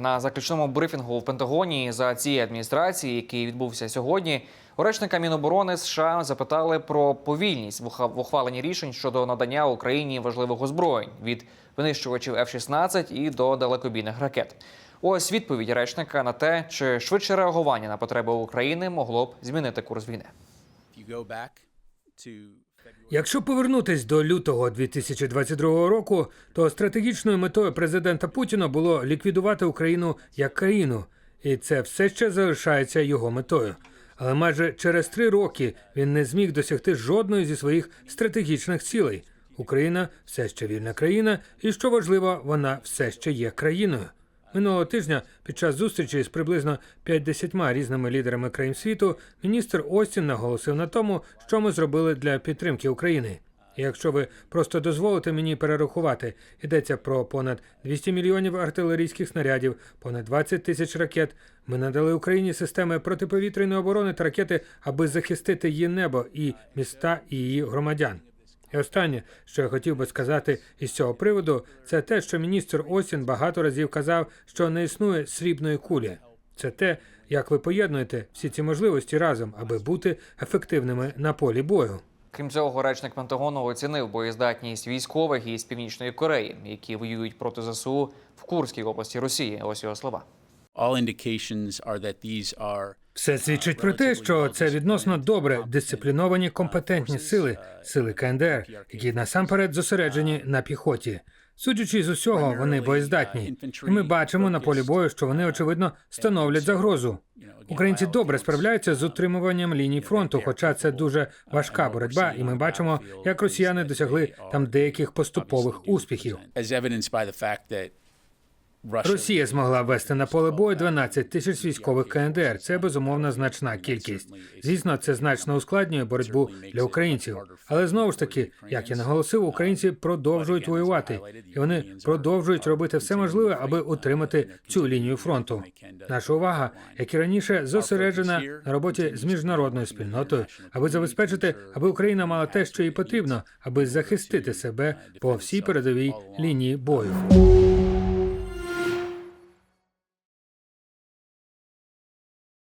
На заключному брифінгу в Пентагоні за цієї адміністрації, який відбувся сьогодні, у речника Міноборони США запитали про повільність в ухваленні рішень щодо надання Україні важливих озброєнь від винищувачів F-16 і до далекобійних ракет. Ось відповідь речника на те, чи швидше реагування на потреби України могло б змінити курс війни. Якщо повернутись до лютого 2022 року, то стратегічною метою президента Путіна було ліквідувати Україну як країну, і це все ще залишається його метою. Але майже через три роки він не зміг досягти жодної зі своїх стратегічних цілей. Україна все ще вільна країна, і що важливо, вона все ще є країною. Минулого тижня під час зустрічі з приблизно 50 різними лідерами країн світу міністр Остін наголосив на тому, що ми зробили для підтримки України. Якщо ви просто дозволите мені перерахувати, йдеться про понад 200 мільйонів артилерійських снарядів, понад 20 тисяч ракет. Ми надали Україні системи протиповітряної оборони та ракети, аби захистити її небо і міста і її громадян. І останнє, що я хотів би сказати із цього приводу, це те, що міністр Остін багато разів казав, що не існує срібної кулі. Це те, як ви поєднуєте всі ці можливості разом, аби бути ефективними на полі бою. Крім цього, речник Пентагону оцінив боєздатність військових із Північної Кореї, які воюють проти ЗСУ в Курській області Росії. Ось його слова. Все свідчить про те, що це відносно добре дисципліновані компетентні сили, сили КНДР, які насамперед зосереджені на піхоті. Судячи з усього, вони боєздатні. І ми бачимо на полі бою, що вони очевидно становлять загрозу. Українці добре справляються з утримуванням ліній фронту, хоча це дуже важка боротьба, і ми бачимо, як росіяни досягли там деяких поступових успіхів. Росія змогла ввести на поле бою 12 тисяч військових КНДР. Це безумовно значна кількість. Звісно, це значно ускладнює боротьбу для українців. Але знову ж таки, як я наголосив, українці продовжують воювати, і вони продовжують робити все можливе, аби утримати цю лінію фронту. Наша увага, як і раніше, зосереджена на роботі з міжнародною спільнотою, аби забезпечити, аби Україна мала те, що їй потрібно, аби захистити себе по всій передовій лінії бою.